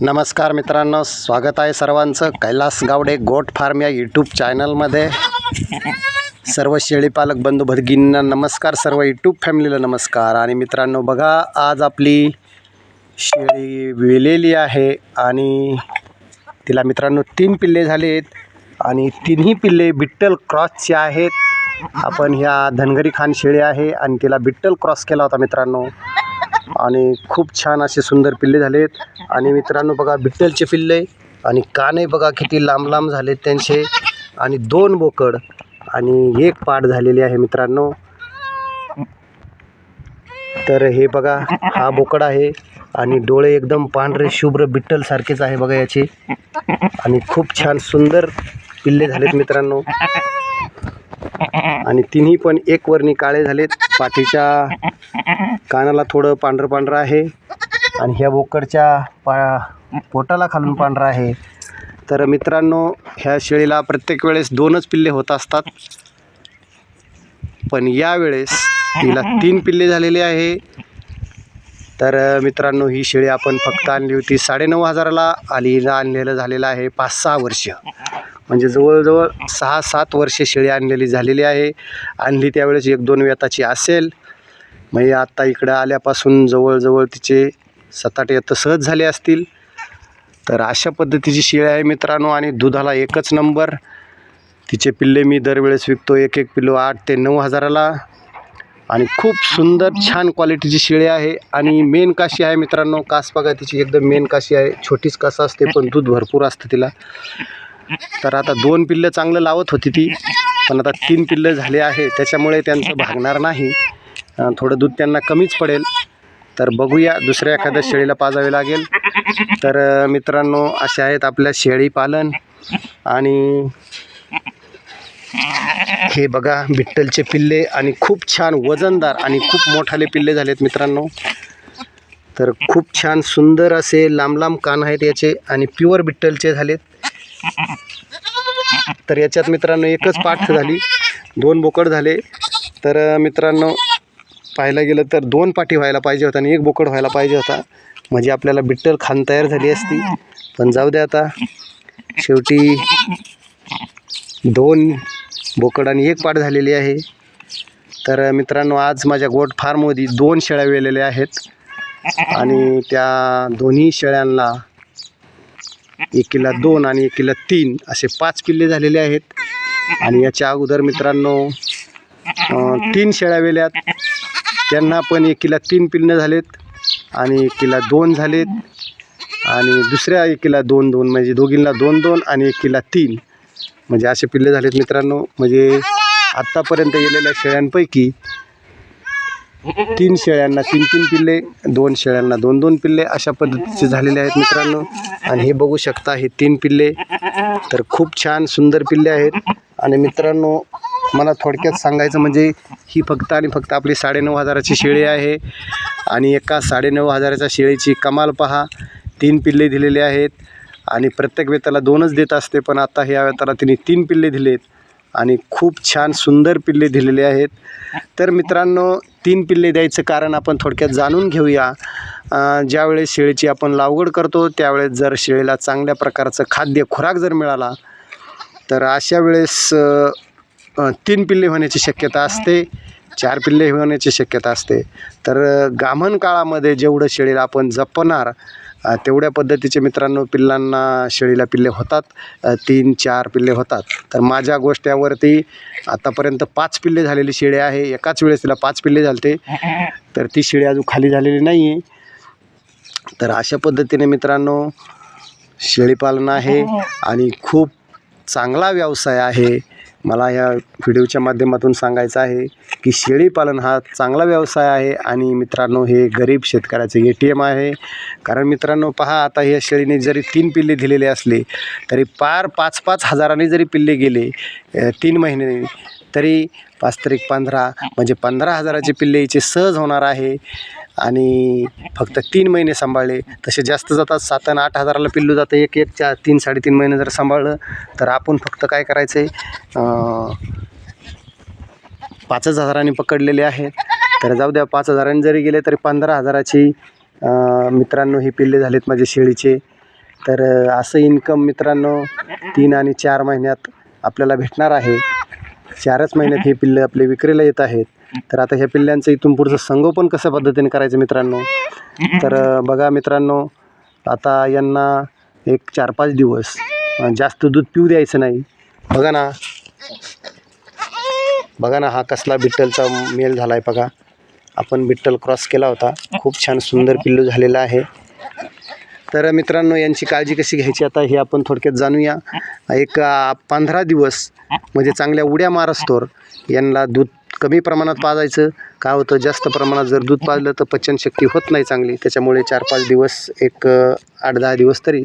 नमस्कार मित्रांनो स्वागत आहे सर्वांचं. कैलास गावडे गोट फार्म या यूट्यूब चॅनलमध्ये सर्व शेळीपालक बंधू भगिनींना नमस्कार सर्व यूट्यूब फॅमिलीला नमस्कार. आणि मित्रांनो बघा आज आपली शेळी वेलेली आहे आणि तिला मित्रांनो तीन पिल्ले झालेत आणि तिन्ही पिल्ले बिट्टल क्रॉसचे आहेत. आपण ह्या धनगरी खान शेळी आहे आणि तिला बिट्टल क्रॉस केला होता मित्रांनो. आणि खूप छान असे सुंदर पिल्ले झालेत. आणि मित्रांनो बघा बिट्टलचे पिल्ले आणि काने बघा किती लांब लांब झालेत त्यांचे. आणि दोन बोकड आणि एक पाठ झालेली आहे मित्रांनो. तर हे बघा हा बोकड आहे आणि डोळे एकदम पांढरे शुभ्र बिट्टलसारखेच आहे बघा याचे. आणि खूप छान सुंदर पिल्ले झालेत मित्रांनो. आणि तिन्ही पण एक वर्णी काळे झालेत. पाठीच्या कानाला थोडं पांढरं पांढरं आहे. आणि ह्या बोकडच्या पा पोटाला खालून पांढरं आहे. तर मित्रांनो ह्या शेळीला प्रत्येक वेळेस दोनच पिल्ले होत असतात. पण यावेळेस तिला तीन पिल्ले झालेले आहे. तर मित्रांनो ही शेळी आपण फक्त आणली होती. साडेनऊ हजाराला आलीला आणलेलं झालेलं आहे. पाच सहा वर्ष. म्हणजे जवळजवळ सहा सात वर्षे शेळी आणलेली झालेली आहे. आणली त्यावेळेस एक दोन व्यताची असेल. म्हणजे आत्ता इकडं आल्यापासून जवळजवळ तिचे सात आठ येतं सहज झाले असतील. तर अशा पद्धतीची शेळी आहे मित्रांनो आणि दुधाला एकच नंबर. तिचे पिल्ले मी दरवेळेस विकतो. एक एक पिल्लो आठ ते नऊ हजाराला. आणि खूप सुंदर छान क्वालिटीची शेळी आहे. आणि मेन काशी आहे मित्रांनो. कास बघा तिची एकदम मेन काशी आहे. छोटीच कास असते पण दूध भरपूर असतं तिला. तर आता दोन पिल्लं चांगलं लावत होती ती पण आता तीन पिल्लं झाले आहे त्याच्यामुळे त्यांचं भागणार नाही. थोडं दूध त्यांना कमीच पडेल. तर बघूया दुसऱ्या एखाद्या शेळीला पाजावे लागेल. तर मित्रांनो असे आहेत आपल्या शेळी पालन. आणि हे बघा बिठ्ठलचे पिल्ले आणि खूप छान वजनदार आणि खूप मोठाले पिल्ले झालेत मित्रांनो. तर खूप छान सुंदर असे लांब लांब कान आहेत याचे आणि प्युअर बिठ्ठलचे झालेत. तर याच्यात मित्रांनो एकच पाठ झाली. दोन बोकड झाले. तर मित्रांनो पाहायला गेलं तर दोन पाठी व्हायला पाहिजे होता आणि एक बोकड व्हायला पाहिजे होता. म्हणजे आपल्याला बिट्टल खान तयार झाली असती. पण जाऊ द्या आता. शेवटी दोन बोकड आणि एक पाठ झालेली आहे. तर मित्रांनो आज माझ्या गोट फार्ममध्ये दोन शेळ्या वेलेल्या आहेत. आणि त्या दोन्ही शेळ्यांना एकीला दोन आणि एकीला तीन असे पाच पिल्ले झालेले आहेत. आणि याच्या अगोदर मित्रांनो तीन शेळ्या वेल्यात. त्यांना पण एकीला तीन पिल्लं झालेत आणि एकीला दोन झालेत. आणि दुसऱ्या एकीला दोन दोन म्हणजे दोघींना दोन दोन आणि एकीला तीन. म्हणजे असे पिल्ले झालेत मित्रांनो. म्हणजे आत्तापर्यंत गेलेल्या शेळ्यांपैकी तीन शेळ्यांना तीन तीन पिल्ले दोन शेळ्यांना दोन दोन पिल्ले अशा पद्धतीचे झालेले आहेत मित्रांनो. आणि हे बघू शकता हे तीन पिल्ले तर खूप छान सुंदर पिल्ले आहेत. आणि मित्रांनो मला थोडक्यात सांगायचं म्हणजे ही फक्त आणि फक्त आपली साडेनऊ हजाराची शेळी आहे. आणि एका साडेनऊ हजाराच्या शेळीची कमाल पहा. तीन पिल्ले दिलेले आहेत. आणि प्रत्येक वेताला दोनच देत असते पण आता ह्या वेताला तिने तीन पिल्ले दिलेत. आणि खूप छान सुंदर पिल्ले दिलेले आहेत. तर मित्रांनो तीन पिल्ले द्यायचं कारण आपण थोडक्यात जाणून घेऊया. ज्यावेळेस शेळीची आपण लागवड करतो त्यावेळेस जर शेळीला चांगल्या प्रकारचं खाद्य खुराक जर मिळाला तर अशा वेळेस तीन पिल्ले होण्याची शक्यता असते चार पिल्ले होण्याची शक्यता असते. तर गामन काळामध्ये जेवढं शेळीला आपण जपणार तेवढ्या पद्धतीचे मित्रांनो पिल्लांना शेळीला पिल्ले होतात. तीन चार पिल्ले होतात. तर माझ्या गोष्ट्यावरती आतापर्यंत पाच पिल्ले झालेली शेळी आहे. एकाच वेळेस तिला पाच पिल्ले झालते. तर ती शेळी अजून खाली झालेली नाही आहे तर अशा पद्धतीने मित्रांनो शेळीपालन आहे आणि खूप चांगला व्यवसाय आहे. मला ह्या व्हिडिओच्या माध्यमातून सांगायचं आहे की शेळीपालन हा चांगला व्यवसाय आहे आणि मित्रांनो हे गरीब शेतकऱ्याचं ए टी एम आहे. कारण मित्रांनो पहा आता या शेळीने जरी तीन पिल्ले दिलेले असले तरी पार पाच पाच हजाराने जरी पिल्ले गेले तीन महिने तरी पाच तरी पंधरा म्हणजे पंधरा हजाराचे पिल्ले याचे सहज होणार आहे. आणि फक्त तीन महिने सांभाळले. तसे जास्त जातात सात आणि आठ हजाराला पिल्लू जातं एक एक चार तीन साडेतीन महिने जर सांभाळलं तर आपण फक्त काय करायचं आहे पाचच हजारांनी पकडलेले आहेत तर जाऊ द्या पाच हजारांनी जरी गेले तरी पंधरा हजाराची मित्रांनो ही पिल्ले झालेत माझे शेळीचे. तर असं इन्कम मित्रांनो तीन आणि चार महिन्यात आपल्याला भेटणार आहे. चारच महिन्यात हे पिल्लं आपले विक्रीला येत आहेत. तर आता ह्या पिल्ल्यांचं इथून पुढचं संगोपन कसं पद्धतीने करायचं मित्रांनो? तर बघा मित्रांनो आता यांना एक चार पाच दिवस जास्त दूध पिऊ द्यायचं नाही. बघा ना. बघा ना हा कसला बिट्टलचा मेल झाला आहे बघा. आपण बिट्टल क्रॉस केला होता. खूप छान सुंदर पिल्लू झालेला आहे. तर मित्रांनो यांची काळजी कशी घ्यायची आता हे आपण थोडक्यात जाणूया. एक पंधरा दिवस म्हणजे चांगल्या उड्या मारस्तोर यांना दूध कमी प्रमाणात पाजायचं. काय होतं जास्त प्रमाणात जर दूध पाजलं तर पचनशक्ती होत नाही चांगली. त्याच्यामुळे चार पाच दिवस एक आठ दहा दिवस तरी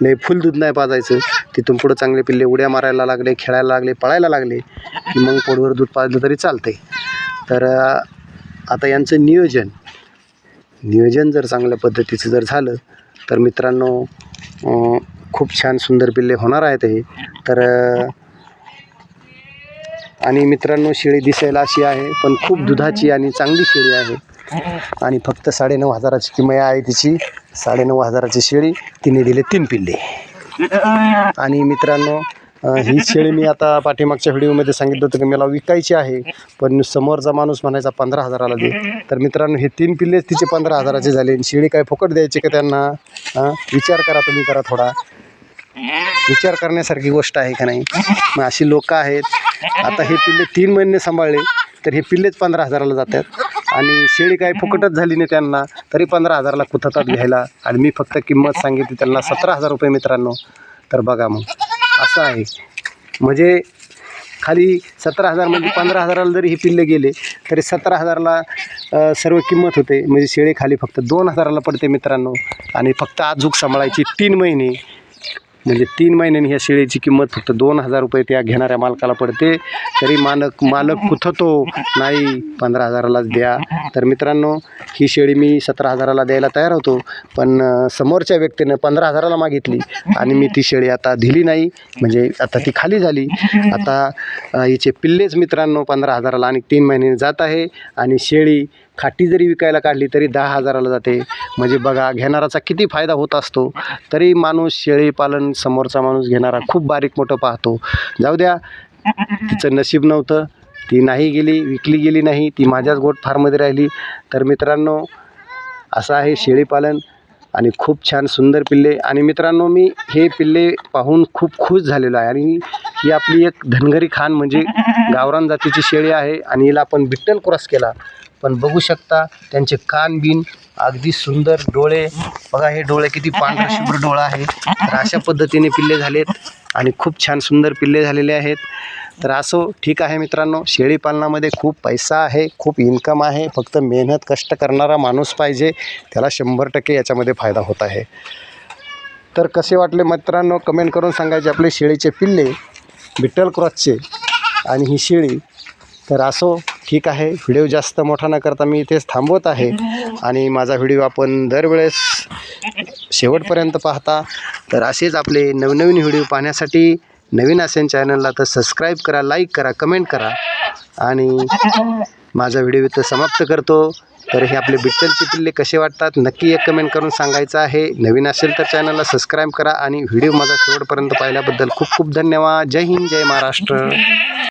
नाही फुल दूध नाही पाजायचं. तिथून पुढं चांगले पिल्ले उड्या मारायला लागले खेळायला लागले पळायला लागले की मग पोटभर दूध पाजलं तरी चालतंय. तर आता यांचं नियोजन. नियोजन जर चांगल्या पद्धतीचं जर झालं तर मित्रांनो खूप छान सुंदर पिल्ले होणार आहेत हे. तर आणि मित्रांनो शेळी दिसायला अशी आहे पण खूप दुधाची आणि चांगली शेळी आहे. आणि फक्त साडेनऊ हजाराची किंमत आहे तिची. साडेनऊ हजाराची शेळी तिने दिले तीन पिल्ले. आणि मित्रांनो ही शेळी मी आता पाठीमागच्या व्हिडिओमध्ये सांगितलं होतं की मला विकायची आहे पण समोरचा माणूस म्हणायचा पंधरा हजाराला दे. तर मित्रांनो हे तीन पिल्लेच तिचे पंधरा हजाराचे झाले. आणि शेळी काय फुकट द्यायची का त्यांना? विचार करा तुम्ही करा थोडा. विचार करण्यासारखी गोष्ट आहे का नाही? मग अशी लोक आहेत. आता हे पिल्ले तीन महिने सांभाळले तर हे पिल्लेच पंधरा हजाराला जातात. आणि शेळी काय फुकटच झाली नाही त्यांना तरी पंधरा हजाराला कुथतात घ्यायला. आणि मी फक्त किंमत सांगितली त्यांना सतरा हजार रुपये मित्रांनो. तर बघा मग असं आहे. म्हणजे खाली सतरा हजार म्हणजे पंधरा हजाराला जरी हे पिल्ले गेले तरी सतरा हजाराला सर्व किंमत होते. म्हणजे शेळी खाली फक्त दोन हजाराला पडते मित्रांनो. आणि फक्त आजूक सांभाळायची तीन महिने. म्हणजे तीन महिन्यांनी ह्या शेळीची किंमत फक्त दोन हजार रुपये त्या घेणाऱ्या मालकाला पडते. तरी मालक मालक कुथतो? नाही पंधरा हजारालाच द्या. तर मित्रांनो ही शेळी मी सतरा हजाराला द्यायला तयार होतो. पण समोरच्या व्यक्तीनं पंधरा हजाराला मागितली आणि मी ती शेळी आता दिली नाही. म्हणजे आता ती खाली झाली. आता हिचे पिल्लेच मित्रांनो पंधरा हजाराला आणि तीन महिन्याने जात आहे. आणि शेळी खाटी जरी विकायला काढली तरी दहा हजाराला जाते. म्हणजे बघा घेणाराचा किती फायदा होत असतो तरी माणूस शेळीपालन समोरचा माणूस घेणारा खूप बारीक मोठं पाहतो. जाऊ द्या तिचं नशीब नव्हतं ती नाही गेली विकली गेली नाही ती माझ्याच गोट फार्ममध्ये राहिली. तर मित्रांनो असं आहे शेळीपालन आणि खूप छान सुंदर पिल्ले. आणि मित्रांनो मी हे पिल्ले पाहून खूप खुश झालेलो आहे. आणि ही आपली एक धनगरी खान म्हणजे गावरान जातीची शेळी आहे आणि हिला आपण बिट्टल क्रॉस केला. पण बघू शकता त्यांचे कान बिन अगदी सुंदर डोळे. बघा हे डोळे किती पांढरा शुभ्र डोळा आहे तर अशा पद्धतीने पिल्ले झालेत आणि खूप छान सुंदर पिल्ले झालेले आहेत. तर असो ठीक आहे मित्रांनो शेळी पालनामध्ये खूप पैसा आहे खूप इन्कम आहे. फक्त मेहनत कष्ट करणारा माणूस पाहिजे त्याला शंभर टक्के याच्यामध्ये फायदा होत आहे. तर कसे वाटले मित्रांनो कमेंट करून सांगायचे आपले शेळीचे पिल्ले बिट्टल क्रॉसचे आणि ही शेळी. तर असो ठीक आहे. व्हिडिओ जास्त मोठा न करता मी इथेच थांबवत आहे. आणि माझा व्हिडिओ आपण दरवेळेस शेवटपर्यंत पाहता. तर असेच आपले नवनवीन व्हिडिओ पाहण्यासाठी नवीन असेल चॅनलला तर सबस्क्राईब करा लाईक करा कमेंट करा. आणि माझा व्हिडिओ इथं समाप्त करतो. तर हे आपले बिट्टलचे पिल्ले कसे वाटतात नक्की एक कमेंट करून सांगायचं आहे. नवीन असेल तर चॅनलला सबस्क्राईब करा. आणि व्हिडिओ माझा शेवटपर्यंत पाहिल्याबद्दल खूप खूप धन्यवाद. जय हिंद जय महाराष्ट्र.